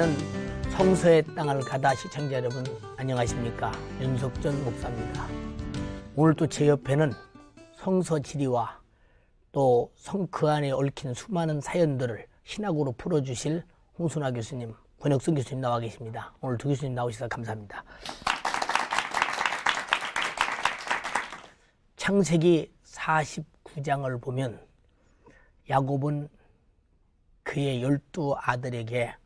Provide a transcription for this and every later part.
사랑하는 성서의 땅을 가다 시청자 여러분 안녕하십니까 윤석전 목사입니다. 오늘 또 제 옆에는 성서 지리와 또 성 그 안에 얽힌 수많은 사연들을 신학으로 풀어주실 홍순아 교수님, 권혁승 교수님 나와 계십니다. 오늘 두 교수님 나오셔서 감사합니다. 창세기 49장을 보면 야곱은 그의 열두 아들에게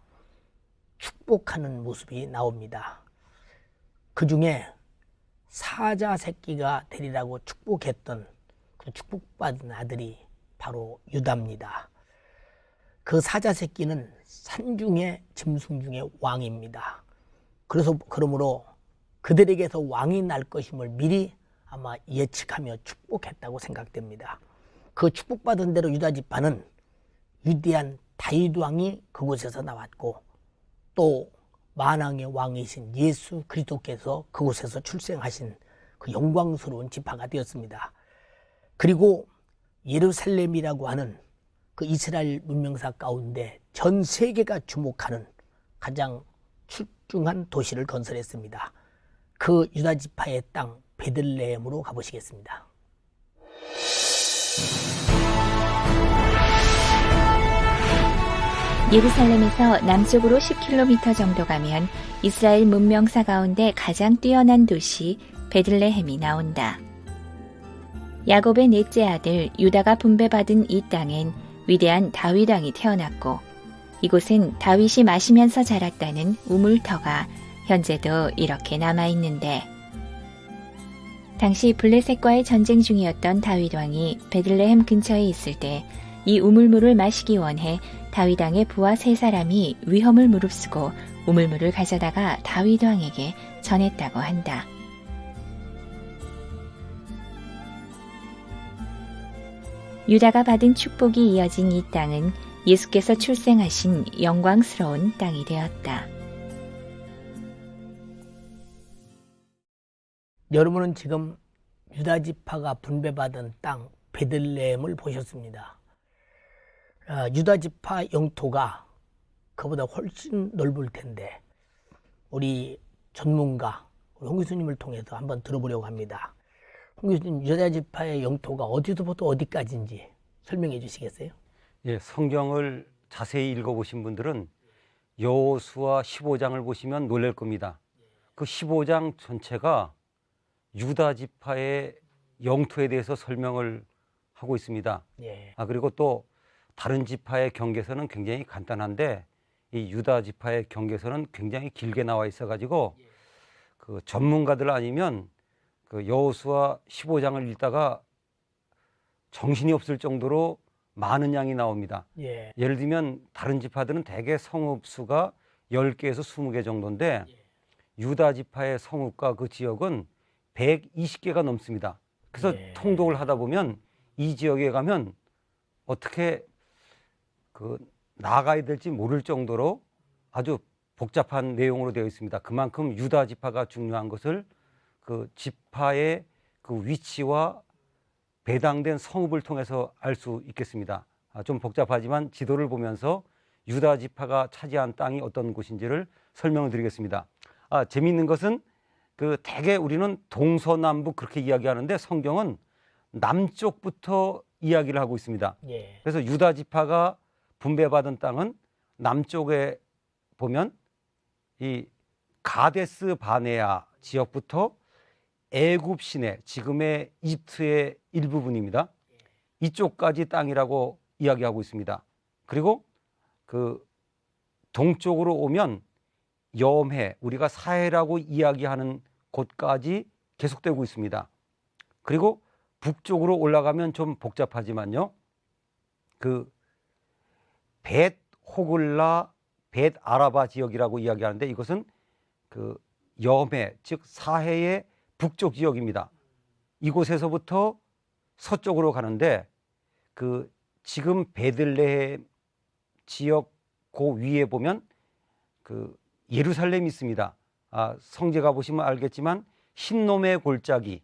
축복하는 모습이 나옵니다. 그 중에 사자 새끼가 되리라고 축복했던 그 축복받은 아들이 바로 유다입니다. 그 사자 새끼는 산중의 짐승 중의 왕입니다. 그래서 그러므로 그들에게서 왕이 날 것임을 미리 아마 예측하며 축복했다고 생각됩니다. 그 축복받은 대로 유다 지파는 위대한 다윗 왕이 그곳에서 나왔고 또 만왕의 왕이신 예수 그리스도께서 그곳에서 출생하신 그 영광스러운 지파가 되었습니다. 그리고 예루살렘이라고 하는 그 이스라엘 문명사 가운데 전 세계가 주목하는 가장 출중한 도시를 건설했습니다. 그 유다 지파의 땅 베들레헴으로 가보시겠습니다. 예루살렘에서 남쪽으로 10km 정도 가면 이스라엘 문명사 가운데 가장 뛰어난 도시 베들레헴이 나온다. 야곱의 넷째 아들 유다가 분배받은 이 땅엔 위대한 다윗 왕이 태어났고 이곳은 다윗이 마시면서 자랐다는 우물터가 현재도 이렇게 남아 있는데 당시 블레셋과의 전쟁 중이었던 다윗 왕이 베들레헴 근처에 있을 때 이 우물물을 마시기 원해 다윗 왕의 부하 세 사람이 위험을 무릅쓰고 우물물을 가져다가 다윗 왕에게 전했다고 한다. 유다가 받은 축복이 이어진 이 땅은 예수께서 출생하신 영광스러운 땅이 되었다. 여러분은 지금 유다 지파가 분배받은 땅 베들레헴을 보셨습니다. 아, 유다 지파 영토가 그보다 훨씬 넓을 텐데 우리 전문가 우리 홍 교수님을 통해서 한번 들어보려고 합니다. 홍 교수님 유다 지파의 영토가 어디서부터 어디까지인지 설명해 주시겠어요? 예, 성경을 자세히 읽어보신 분들은 여호수아 15장을 보시면 놀랄 겁니다. 그 15장 전체가 유다 지파의 영토에 대해서 설명을 하고 있습니다. 예. 아 그리고 또 다른 지파의 경계선은 굉장히 간단한데 이 유다 지파의 경계선은 굉장히 길게 나와 있어가지고 그 전문가들 아니면 그 여호수아 15장을 읽다가 정신이 없을 정도로 많은 양이 나옵니다. 예. 예를 들면 다른 지파들은 대개 성읍 수가 10개에서 20개 정도인데 유다 지파의 성읍과 그 지역은 120개가 넘습니다. 그래서 예. 통독을 하다 보면 이 지역에 가면 어떻게 그 나가야 될지 모를 정도로 아주 복잡한 내용으로 되어 있습니다. 그만큼 유다 지파가 중요한 것을 그 지파의 그 위치와 배당된 성읍을 통해서 알 수 있겠습니다. 아, 좀 복잡하지만 지도를 보면서 유다 지파가 차지한 땅이 어떤 곳인지를 설명을 드리겠습니다. 아, 재미있는 것은 그 대개 우리는 동서남북 그렇게 이야기하는데 성경은 남쪽부터 이야기를 하고 있습니다. 예. 그래서 유다 지파가 분배받은 땅은 남쪽에 보면 이 가데스 바네아 지역부터 애굽 시내 지금의 이집트의 일부분입니다. 이쪽까지 땅이라고 이야기하고 있습니다. 그리고 그 동쪽으로 오면 염해 우리가 사해라고 이야기하는 곳까지 계속되고 있습니다. 그리고 북쪽으로 올라가면 좀 복잡하지만요. 그 벳 호글라 벳 아라바 지역이라고 이야기하는데 이것은 그 염해 즉 사해의 북쪽 지역입니다. 이곳에서부터 서쪽으로 가는데 그 지금 베들레헴 지역 그 위에 보면 그 예루살렘이 있습니다. 아, 성제 가 보시면 알겠지만 흰놈의 골짜기,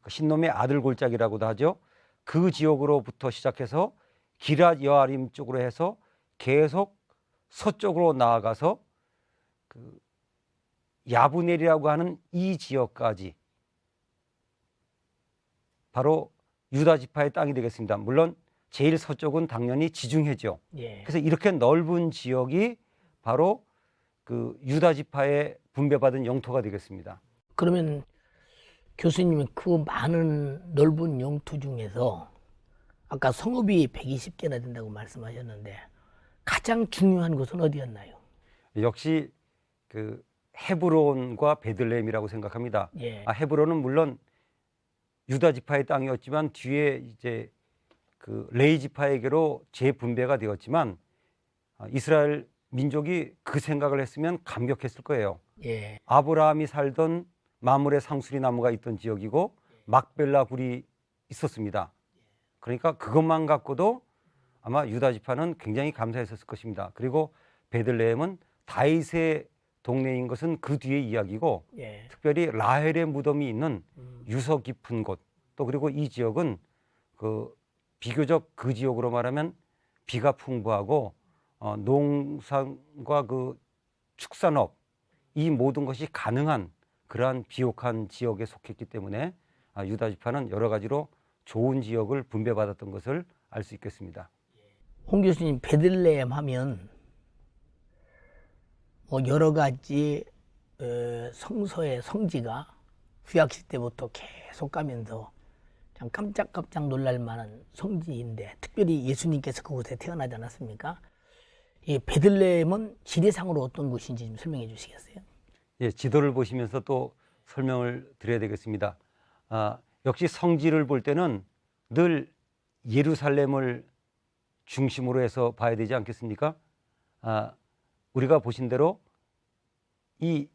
그 흰놈의 아들 골짜기라고도 하죠. 그 지역으로부터 시작해서 기랏 여아림 쪽으로 해서 계속 서쪽으로 나아가서 그 야브넬이라고 하는 이 지역까지 바로 유다 지파의 땅이 되겠습니다. 물론 제일 서쪽은 당연히 지중해죠. 예. 그래서 이렇게 넓은 지역이 바로 그 유다 지파의 분배받은 영토가 되겠습니다. 그러면 교수님이 그 많은 넓은 영토 중에서 아까 성읍이 120개나 된다고 말씀하셨는데 가장 중요한 곳은 어디였나요? 역시 그 헤브론과 베들레헴이라고 생각합니다. 예. 아, 헤브론은 물론 유다 지파의 땅이었지만 뒤에 이제 그 레이 지파에게로 재분배가 되었지만 아, 이스라엘 민족이 그 생각을 했으면 감격했을 거예요. 예. 아브라함이 살던 마물의 상수리 나무가 있던 지역이고 막벨라 굴이 있었습니다. 그러니까 그것만 갖고도 아마 유다 지파는 굉장히 감사했었을 것입니다. 그리고 베들레헴은 다윗의 동네인 것은 그 뒤의 이야기고 예. 특별히 라헬의 무덤이 있는 음. 유서 깊은 곳 또 그리고 이 지역은 그 비교적 그 지역으로 말하면 비가 풍부하고 어, 농산과 그 축산업 이 모든 것이 가능한 그러한 비옥한 지역에 속했기 때문에 아, 유다 지파는 여러 가지로 좋은 지역을 분배받았던 것을 알 수 있겠습니다. 홍 교수님 베들레헴 하면 뭐 여러 가지 어, 성서의 성지가 구약시 때부터 계속 가면서 참 깜짝깜짝 놀랄 만한 성지인데 특별히 예수님께서 그곳에 태어나지 않았습니까? 이 베들레헴은 지리상으로 어떤 곳인지 좀 설명해 주시겠어요? 예, 지도를 보시면서 또 설명을 드려야 되겠습니다. 아, 역시 성지를 볼 때는 늘 예루살렘을 중심으로 해서 봐야 되지 않겠습니까? 아, 우리가 보신 대로 이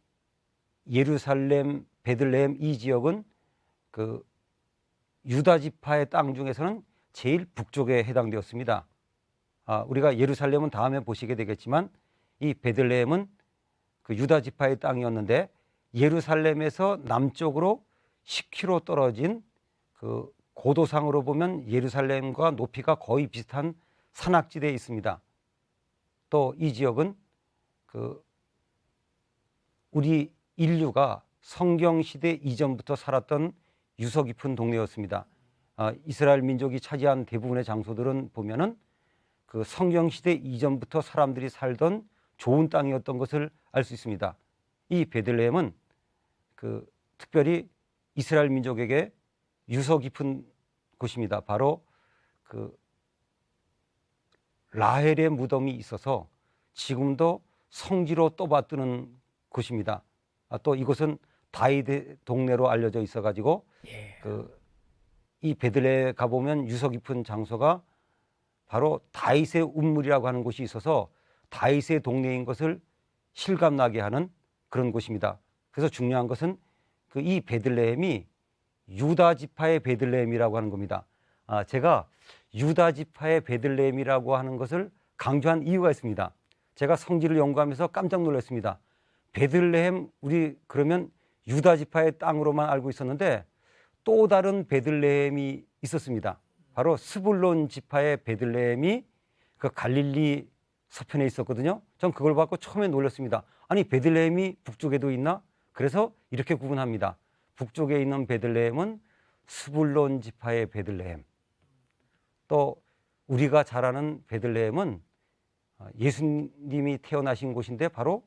예루살렘, 베들레헴 이 지역은 그 유다 지파의 땅 중에서는 제일 북쪽에 해당되었습니다. 아, 우리가 예루살렘은 다음에 보시게 되겠지만 이 베들레헴은 그 유다 지파의 땅이었는데 예루살렘에서 남쪽으로 10km 떨어진 그 고도상으로 보면 예루살렘과 높이가 거의 비슷한 산악지대에 있습니다. 또 이 지역은 그 우리 인류가 성경 시대 이전부터 살았던 유서 깊은 동네였습니다. 아, 이스라엘 민족이 차지한 대부분의 장소들은 보면은 그 성경 시대 이전부터 사람들이 살던 좋은 땅이었던 것을 알 수 있습니다. 이 베들레헴은 그 특별히 이스라엘 민족에게 유서 깊은 곳입니다. 바로 그 라헬의 무덤이 있어서 지금도 성지로 떠받드는 곳입니다. 아, 또 이곳은 다윗의 동네로 알려져 있어 가지고 예. 그이 베들레 가보면 유서 깊은 장소가 바로 다윗의 운물이라고 하는 곳이 있어서 다윗의 동네인 것을 실감나게 하는 그런 곳입니다. 그래서 중요한 것은 그 이 베들레헴이 유다 지파의 베들레헴이라고 하는 겁니다. 아, 제가 유다 지파의 베들레헴이라고 하는 것을 강조한 이유가 있습니다. 제가 성지를 연구하면서 깜짝 놀랐습니다. 베들레헴 우리 그러면 유다 지파의 땅으로만 알고 있었는데 또 다른 베들레헴이 있었습니다. 바로 스불론 지파의 베들레헴이 그 갈릴리 서편에 있었거든요. 전 그걸 받고 처음에 놀랐습니다. 아니 베들레헴이 북쪽에도 있나? 그래서 이렇게 구분합니다. 북쪽에 있는 베들레헴은 스불론 지파의 베들레헴. 또 우리가 잘 아는 베들레헴은 아, 예수님이 태어나신 곳인데 바로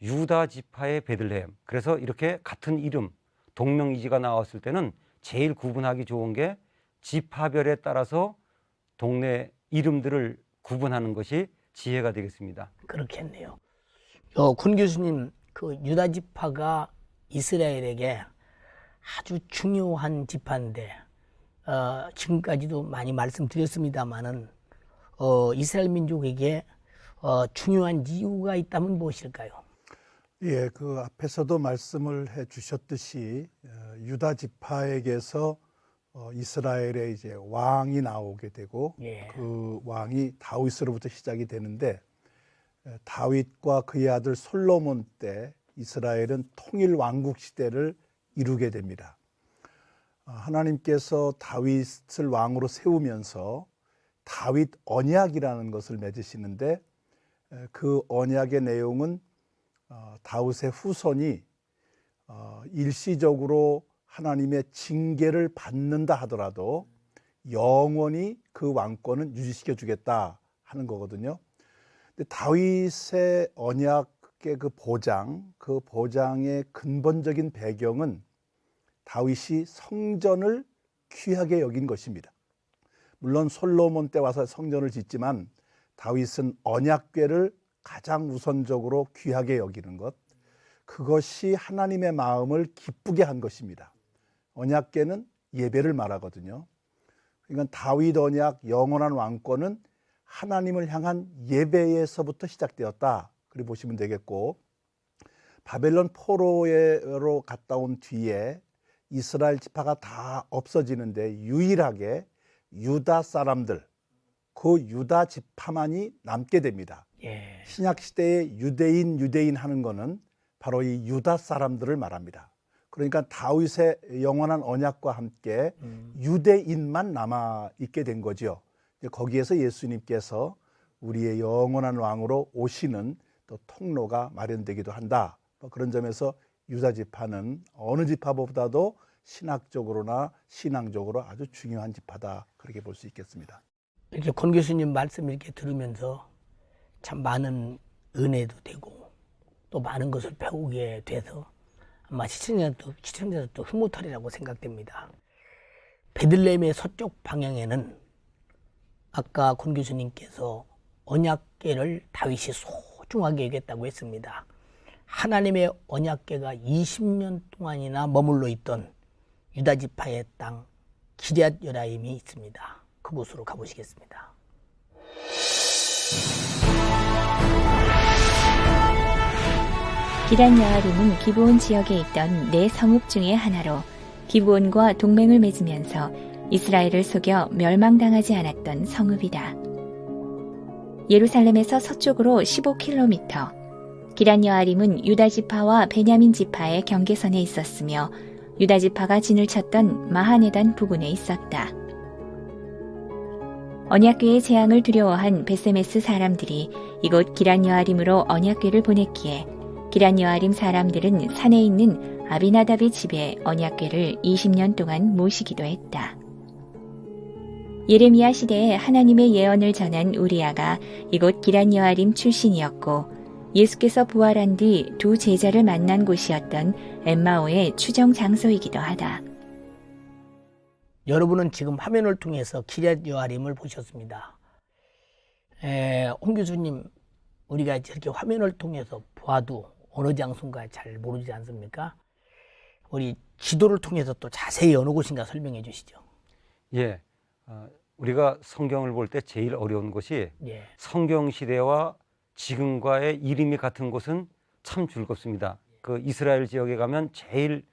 유다 지파의 베들레헴. 그래서 이렇게 같은 이름 동명이지가 나왔을 때는 제일 구분하기 좋은 게 지파별에 따라서 동네 이름들을 구분하는 것이 지혜가 되겠습니다. 그렇겠네요. 어, 군 교수님, 그 유다 지파가 이스라엘에게 아주 중요한 지파인데 어, 지금까지도 많이 말씀드렸습니다만은 어, 이스라엘 민족에게 어, 중요한 이유가 있다면 무엇일까요? 예, 그 앞에서도 말씀을 해 주셨듯이 어, 유다 지파에게서 어, 이스라엘의 이제 왕이 나오게 되고 예. 그 왕이 다윗으로부터 시작이 되는데 에, 다윗과 그의 아들 솔로몬 때 이스라엘은 통일 왕국 시대를 이루게 됩니다. 아, 하나님께서 다윗을 왕으로 세우면서 다윗 언약이라는 것을 맺으시는데 에, 그 언약의 내용은 어, 다윗의 후손이 어, 일시적으로 하나님의 징계를 받는다 하더라도 영원히 그 왕권은 유지시켜 주겠다 하는 거거든요. 근데 다윗의 언약의 그 보장, 그 보장의 근본적인 배경은 다윗이 성전을 귀하게 여긴 것입니다. 물론 솔로몬 때 와서 성전을 짓지만 다윗은 언약궤를 가장 우선적으로 귀하게 여기는 것, 그것이 하나님의 마음을 기쁘게 한 것입니다. 언약궤는 예배를 말하거든요. 그러니까 다윗 언약 영원한 왕권은 하나님을 향한 예배에서부터 시작되었다. 그리 보시면 되겠고 바벨론 포로로 갔다 온 뒤에 이스라엘 지파가 다 없어지는데 유일하게 유다 사람들 그 유다 지파만이 남게 됩니다. 예. 신약 시대에 유대인 유대인 하는 거는 바로 이 유다 사람들을 말합니다. 그러니까 다윗의 영원한 언약과 함께 음. 유대인만 남아 있게 된 거죠. 거기에서 예수님께서 우리의 영원한 왕으로 오시는 또 통로가 마련되기도 한다. 뭐 그런 점에서 유다 지파는 어느 지파보다도 신학적으로나 신앙적으로 아주 중요한 지파다 그렇게 볼 수 있겠습니다. 이렇게 권 교수님 말씀 이렇게 들으면서 참 많은 은혜도 되고 또 많은 것을 배우게 돼서 아마 시청자도 시청자도 흐뭇하리라고 생각됩니다. 베들레헴의 서쪽 방향에는 아까 권 교수님께서 언약궤를 다윗이 소중하게 여겼다고 했습니다. 하나님의 언약궤가 20년 동안이나 머물러 있던 유다 지파의 땅 기럇 여라임이 있습니다. 그곳으로 가보시겠습니다. 기란 여아림은 기브온 지역에 있던 네 성읍 중의 하나로 기브온과 동맹을 맺으면서 이스라엘을 속여 멸망당하지 않았던 성읍이다. 예루살렘에서 서쪽으로 15km, 기란 여아림은 유다 지파와 베냐민 지파의 경계선에 있었으며 유다 지파가 진을 쳤던 마하네단 부근에 있었다. 언약궤의 재앙을 두려워한 베세메스 사람들이 이곳 기란 여아림으로 언약궤를 보냈기에 기란 여아림 사람들은 산에 있는 아비나답의 집에 언약궤를 20년 동안 모시기도 했다. 예레미야 시대에 하나님의 예언을 전한 우리아가 이곳 기란 여아림 출신이었고 예수께서 부활한 뒤 두 제자를 만난 곳이었던 엠마오의 추정 장소이기도 하다. 여러분은 지금 화면을 통해서 기럇 여아림을 보셨습니다. 에, 홍 교수님, 우리가 저렇게 화면을 통해서 보아도 어느 장소인가 잘 모르지 않습니까? 우리 지도를 통해서 또 자세히 어느 곳인가 설명해 주시죠. 예, 어, 우리가 성경을 볼 때 제일 어려운 것이 예, 성경 시대와 지금과의 이름이 같은 곳은 참 즐겁습니다. 그 이스라엘 지역에 가면 제일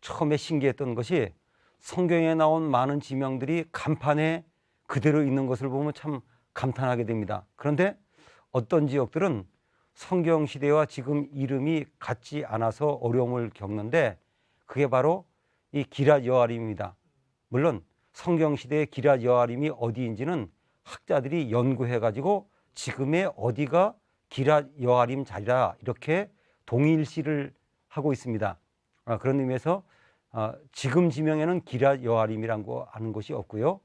처음에 신기했던 것이 성경에 나온 많은 지명들이 간판에 그대로 있는 것을 보면 참 감탄하게 됩니다. 그런데 어떤 지역들은 성경 시대와 지금 이름이 같지 않아서 어려움을 겪는데 그게 바로 이 기랏 여아림입니다. 물론 성경 시대의 기랏 여아림이 어디인지는 학자들이 연구해 가지고 지금의 어디가 기랏 여아림 자리라 이렇게 동일시를 하고 있습니다. 아, 그런 의미에서 아, 지금 지명에는 기랏 여아림이라고 하는 곳이 없고요.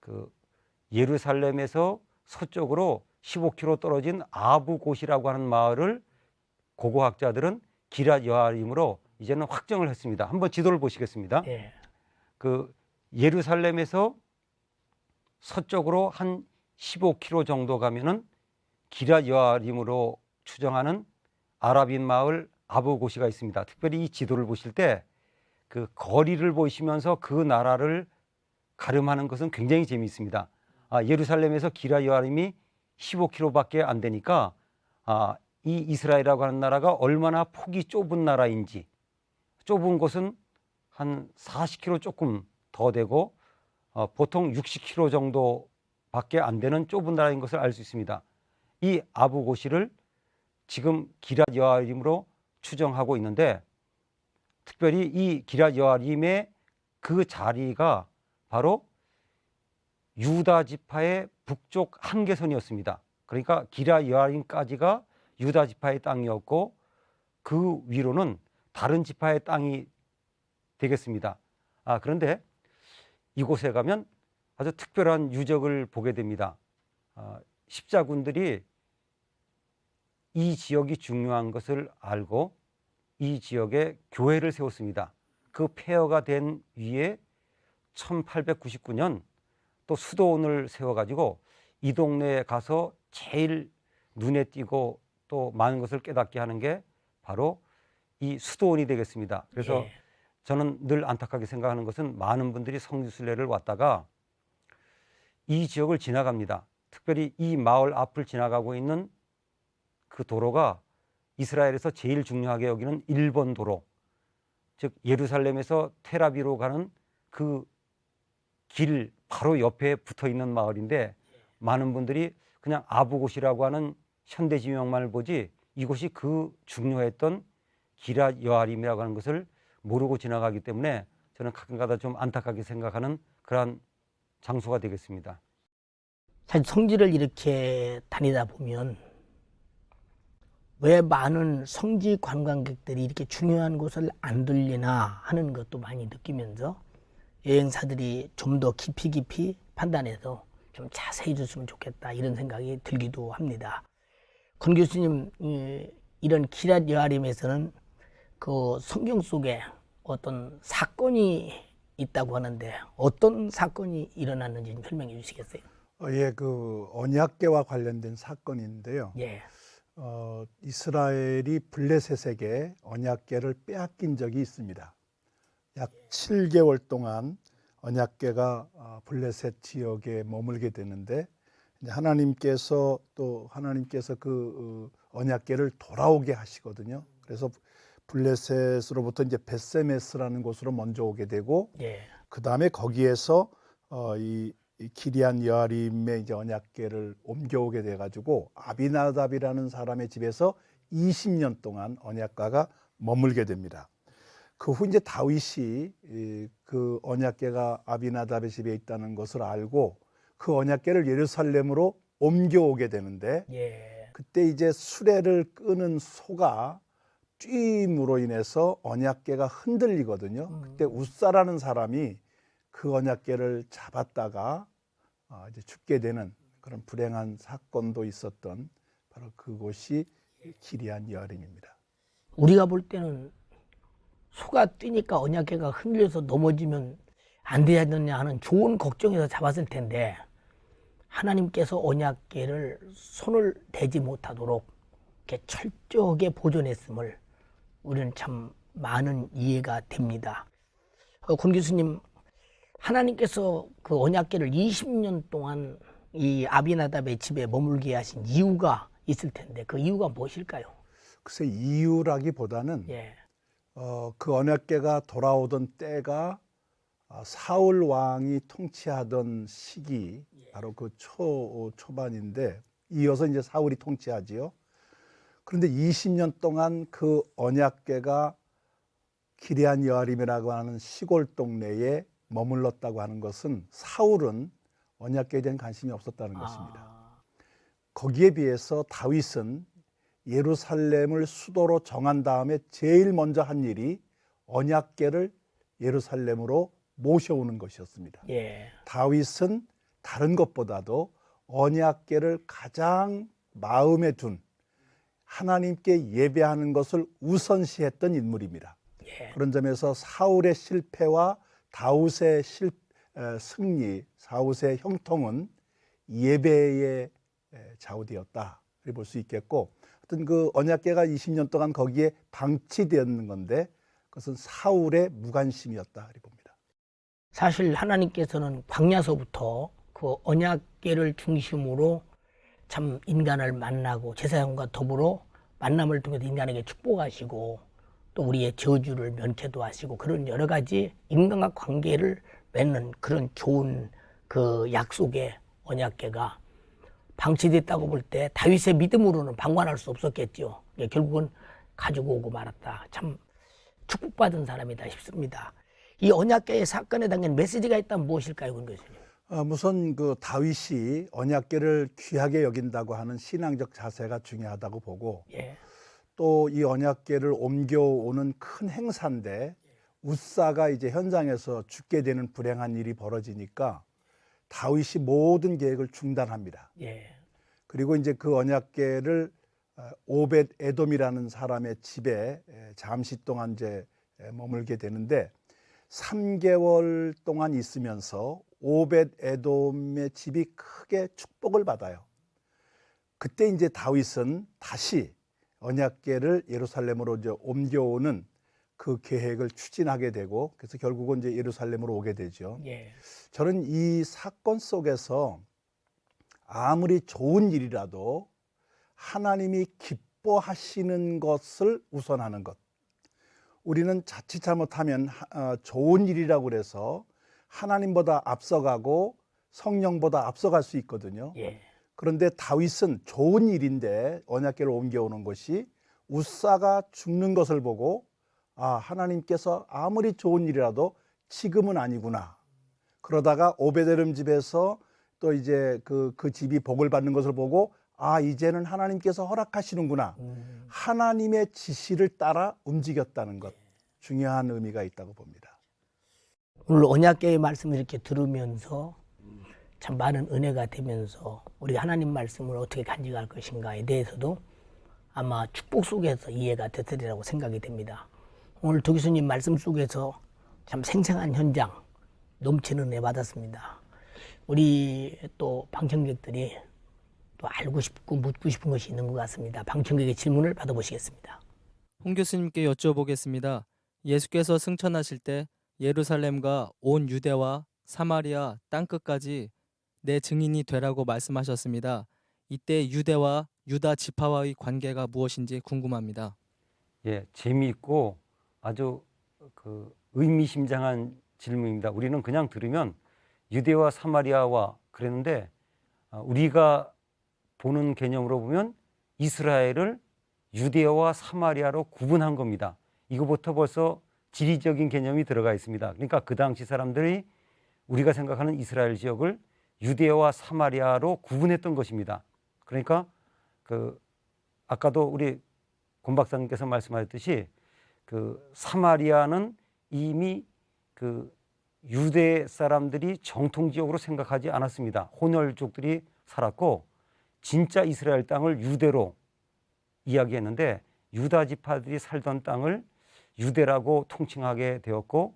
그 예루살렘에서 서쪽으로 15km 떨어진 아부곳이라고 하는 마을을 고고학자들은 기랏 여아림으로 이제는 확정을 했습니다. 한번 지도를 보시겠습니다. 예, 그 예루살렘에서 서쪽으로 한 15km 정도 가면은 기랏 여아림으로 추정하는 아랍인 마을 아부고시가 있습니다. 특별히 이 지도를 보실 때 그 거리를 보시면서 그 나라를 가름하는 것은 굉장히 재미있습니다. 아, 예루살렘에서 기랏 여아림이 15km밖에 안 되니까 아, 이 이스라엘이라고 하는 나라가 얼마나 폭이 좁은 나라인지 좁은 곳은 한 40km 조금 더 되고 어, 보통 60km 정도 밖에 안 되는 좁은 나라인 것을 알 수 있습니다. 이 아부고시를 지금 기랏 여아림으로 추정하고 있는데 특별히 이 기랏 여아림의 그 자리가 바로 유다 지파의 북쪽 한계선이었습니다. 그러니까 기라 여아림까지가 유다 지파의 땅이었고 그 위로는 다른 지파의 땅이 되겠습니다. 아 그런데 이곳에 가면 아주 특별한 유적을 보게 됩니다. 아, 십자군들이 이 지역이 중요한 것을 알고 이 지역에 교회를 세웠습니다. 그 폐허가 된 위에 1899년 또 수도원을 세워가지고 이 동네에 가서 제일 눈에 띄고 또 많은 것을 깨닫게 하는 게 바로 이 수도원이 되겠습니다. 그래서 예. 저는 늘 안타깝게 생각하는 것은 많은 분들이 성지순례를 왔다가 이 지역을 지나갑니다. 특별히 이 마을 앞을 지나가고 있는 그 도로가 이스라엘에서 제일 중요하게 여기는 1번 도로, 즉 예루살렘에서 테라비로 가는 그 길 바로 옆에 붙어 있는 마을인데 많은 분들이 그냥 아부곳이라고 하는 현대 지명만을 보지 이곳이 그 중요했던 기라 여아림이라고 하는 것을 모르고 지나가기 때문에 저는 가끔가다 좀 안타깝게 생각하는 그러한 장소가 되겠습니다. 사실 성지를 이렇게 다니다 보면 왜 많은 성지 관광객들이 이렇게 중요한 곳을 안 들리나 하는 것도 많이 느끼면서 여행사들이 좀 더 깊이 깊이 판단해서 좀 자세히 줬으면 좋겠다 이런 생각이 들기도 합니다. 권 교수님 이- 이런 기랏 여아림에서는 그 성경 속에 어떤 사건이 있다고 하는데 어떤 사건이 일어났는지 좀 설명해 주시겠어요? 어, 예, 그 언약계와 관련된 사건인데요. 예. 어, 이스라엘이 블레셋에게 언약계를 빼앗긴 적이 있습니다. 약 7개월 동안 언약계가 어, 블레셋 지역에 머물게 되는데 이제 하나님께서 또 하나님께서 그 어, 언약계를 돌아오게 하시거든요. 그래서 블레셋으로부터 이제 베세메스라는 곳으로 먼저 오게 되고 예. 그 다음에 거기에서 어, 이, 이 기리안 여아림의 이제 언약계를 옮겨오게 돼가지고 아비나답이라는 사람의 집에서 20년 동안 언약가가 머물게 됩니다. 그 후 이제 다윗이 이, 그 언약계가 아비나답의 집에 있다는 것을 알고 그 언약계를 예루살렘으로 옮겨오게 되는데 예. 그때 이제 수레를 끄는 소가 뛰임으로 인해서 언약계가 흔들리거든요. 음. 그때 우사라는 사람이 그 언약계를 잡았다가 어, 이제 죽게 되는 그런 불행한 사건도 있었던 바로 그곳이 기리안 여림입니다. 우리가 볼 때는 소가 뛰니까 언약계가 흔들려서 넘어지면 안 되느냐 하는 좋은 걱정에서 잡았을 텐데 하나님께서 언약계를 손을 대지 못하도록 이렇게 철저하게 보존했음을 우리는 참 많은 이해가 됩니다. 어, 권 교수님, 하나님께서 그 언약계를 20년 동안 이 아비나답의 집에 머물게 하신 이유가 있을 텐데 그 이유가 무엇일까요? 글쎄 이유라기보다는 예. 어, 그 언약계가 돌아오던 때가 아, 사울 왕이 통치하던 시기 바로 그 초 초반인데 이어서 이제 사울이 통치하지요. 그런데 20년 동안 그 언약계가 기리안 여아림이라고 하는 시골 동네에 머물렀다고 하는 것은 사울은 언약계에 대한 관심이 없었다는 것입니다. 아, 거기에 비해서 다윗은 예루살렘을 수도로 정한 다음에 제일 먼저 한 일이 언약계를 예루살렘으로 모셔오는 것이었습니다. 예. 다윗은 다른 것보다도 언약계를 가장 마음에 둔 하나님께 예배하는 것을 우선시했던 인물입니다. 예. 그런 점에서 사울의 실패와 다윗의 실, 에, 승리, 다윗의 형통은 예배에 에, 좌우되었다. 이렇게 볼 수 있겠고, 하여튼 그 언약계가 20년 동안 거기에 방치되었는 건데, 그것은 사울의 무관심이었다. 이렇게 봅니다. 사실 하나님께서는 광야서부터 그 언약계를 중심으로 참 인간을 만나고 제사장과 더불어 만남을 통해서 인간에게 축복하시고 또 우리의 저주를 면케도 하시고 그런 여러 가지 인간과 관계를 맺는 그런 좋은 그 약속의 언약계가 방치됐다고 볼 때 다윗의 믿음으로는 방관할 수 없었겠죠. 예, 결국은 가지고 오고 말았다. 참 축복받은 사람이다 싶습니다. 이 언약계의 사건에 담긴 메시지가 있다면 무엇일까요, 군 교수님? 어, 우선 그 다윗이 언약궤를 귀하게 여긴다고 하는 신앙적 자세가 중요하다고 보고 예. 또이 언약궤를 옮겨오는 큰 행사인데 우사가 이제 현장에서 죽게 되는 불행한 일이 벌어지니까 다윗이 모든 계획을 중단합니다. 예. 그리고 이제 그 언약궤를 어, 오벳 에돔이라는 사람의 집에 에, 잠시 동안 이제 에, 머물게 되는데 3개월 동안 있으면서 오벳 에돔의 집이 크게 축복을 받아요. 그때 이제 다윗은 다시 언약궤를 예루살렘으로 이제 옮겨오는 그 계획을 추진하게 되고 그래서 결국은 이제 예루살렘으로 오게 되죠. 예. 저는 이 사건 속에서 아무리 좋은 일이라도 하나님이 기뻐하시는 것을 우선하는 것. 우리는 자칫 잘못하면 하- 어, 좋은 일이라고 그래서 하나님보다 앞서가고 성령보다 앞서갈 수 있거든요. 예. 그런데 다윗은 좋은 일인데 언약궤를 옮겨오는 것이 우사가 죽는 것을 보고 아 하나님께서 아무리 좋은 일이라도 지금은 아니구나. 그러다가 오베데름 집에서 또 이제 그, 그 집이 복을 받는 것을 보고 아 이제는 하나님께서 허락하시는구나. 음, 하나님의 지시를 따라 움직였다는 것 중요한 의미가 있다고 봅니다. 오늘 언약계의 말씀을 이렇게 들으면서 참 많은 은혜가 되면서 우리 하나님 말씀을 어떻게 간직할 것인가에 대해서도 아마 축복 속에서 이해가 되리라고 생각이 됩니다. 오늘 두 교수님 말씀 속에서 참 생생한 현장 넘치는 은혜 받았습니다. 우리 또 방청객들이 또 알고 싶고 묻고 싶은 것이 있는 것 같습니다. 방청객의 질문을 받아보시겠습니다. 홍 교수님께 여쭤보겠습니다. 예수께서 승천하실 때 예루살렘과 온 유대와 사마리아 땅끝까지 내 증인이 되라고 말씀하셨습니다. 이때 유대와 유다 지파와의 관계가 무엇인지 궁금합니다. 예, 재미있고 아주 그 의미심장한 질문입니다. 우리는 그냥 들으면 유대와 사마리아와 그랬는데 아, 우리가 보는 개념으로 보면 이스라엘을 유대와 사마리아로 구분한 겁니다. 이거부터 벌써 지리적인 개념이 들어가 있습니다. 그러니까 그 당시 사람들이 우리가 생각하는 이스라엘 지역을 유대와 사마리아로 구분했던 것입니다. 그러니까 그 아까도 우리 권 박사님께서 말씀하셨듯이 그 사마리아는 이미 그 유대 사람들이 정통 지역으로 생각하지 않았습니다. 혼혈족들이 살았고 진짜 이스라엘 땅을 유대로 이야기했는데 유다 지파들이 살던 땅을 유대라고 통칭하게 되었고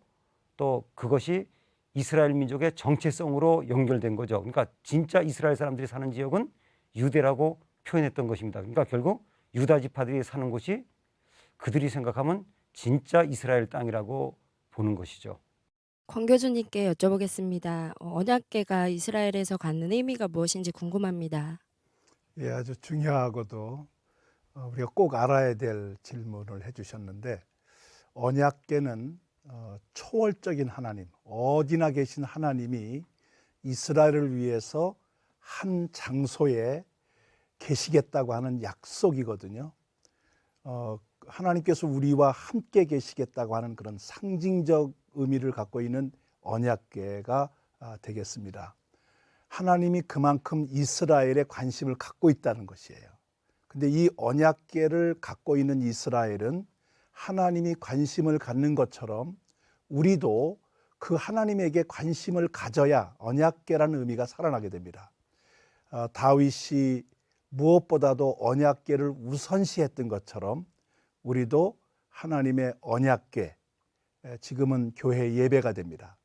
또 그것이 이스라엘 민족의 정체성으로 연결된 거죠. 그러니까 진짜 이스라엘 사람들이 사는 지역은 유대라고 표현했던 것입니다. 그러니까 결국 유다 지파들이 사는 곳이 그들이 생각하면 진짜 이스라엘 땅이라고 보는 것이죠. 권 교수님께 여쭤보겠습니다. 어, 언약궤가 이스라엘에서 갖는 의미가 무엇인지 궁금합니다. 예, 아주 중요하고도 어, 우리가 꼭 알아야 될 질문을 해주셨는데 언약궤는 어, 초월적인 하나님, 어디나 계신 하나님이 이스라엘을 위해서 한 장소에 계시겠다고 하는 약속이거든요. 어, 하나님께서 우리와 함께 계시겠다고 하는 그런 상징적 의미를 갖고 있는 언약궤가 아, 되겠습니다. 하나님이 그만큼 이스라엘에 관심을 갖고 있다는 것이에요. 근데 이 언약궤를 갖고 있는 이스라엘은 하나님이 관심을 갖는 것처럼 우리도 그 하나님에게 관심을 가져야 언약궤라는 의미가 살아나게 됩니다. 어, 다윗이 무엇보다도 언약궤를 우선시했던 것처럼 우리도 하나님의 언약궤, 에, 지금은 교회 예배가 됩니다.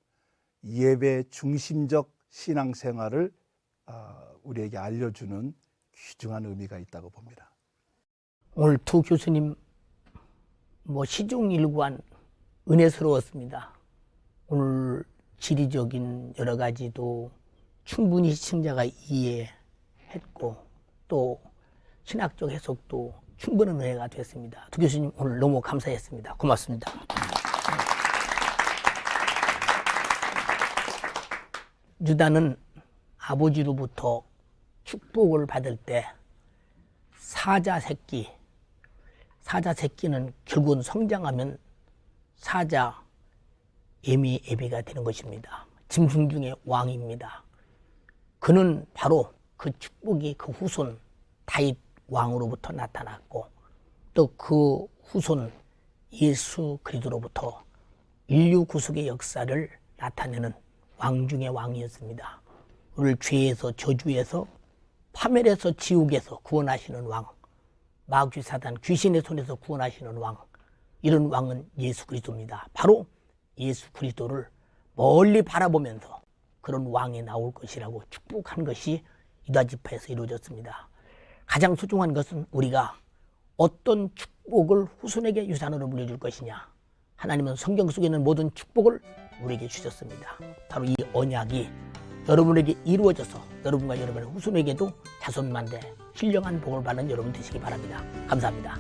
예배 중심적 신앙생활을 아, 우리에게 알려주는 귀중한 의미가 있다고 봅니다. 오늘 두 교수님 뭐 시종일관 은혜스러웠습니다. 오늘 지리적인 여러 가지도 충분히 시청자가 이해했고 또 신학적 해석도 충분한 은혜가 됐습니다. 두 교수님 오늘 너무 감사했습니다. 고맙습니다. 유다는 아버지로부터 축복을 받을 때 사자 새끼, 사자 새끼는 결국은 성장하면 사자 에미 에비가 되는 것입니다. 짐승 중에 왕입니다. 그는 바로 그 축복이 그 후손 다윗 왕으로부터 나타났고 또 그 후손 예수 그리스도로부터 인류 구속의 역사를 나타내는 왕 중의 왕이었습니다. 우리를 죄에서 저주에서 파멸에서 지옥에서 구원하시는 왕, 마귀 사단 귀신의 손에서 구원하시는 왕, 이런 왕은 예수 그리스도입니다. 바로 예수 그리스도를 멀리 바라보면서 그런 왕이 나올 것이라고 축복한 것이 유다 지파에서 이루어졌습니다. 가장 소중한 것은 우리가 어떤 축복을 후손에게 유산으로 물려줄 것이냐. 하나님은 성경 속에 있는 모든 축복을 우리에게 주셨습니다. 바로 이 언약이 여러분에게 이루어져서 여러분과 여러분의 후손에게도 자손만대 신령한 복을 받는 여러분 되시기 바랍니다. 감사합니다.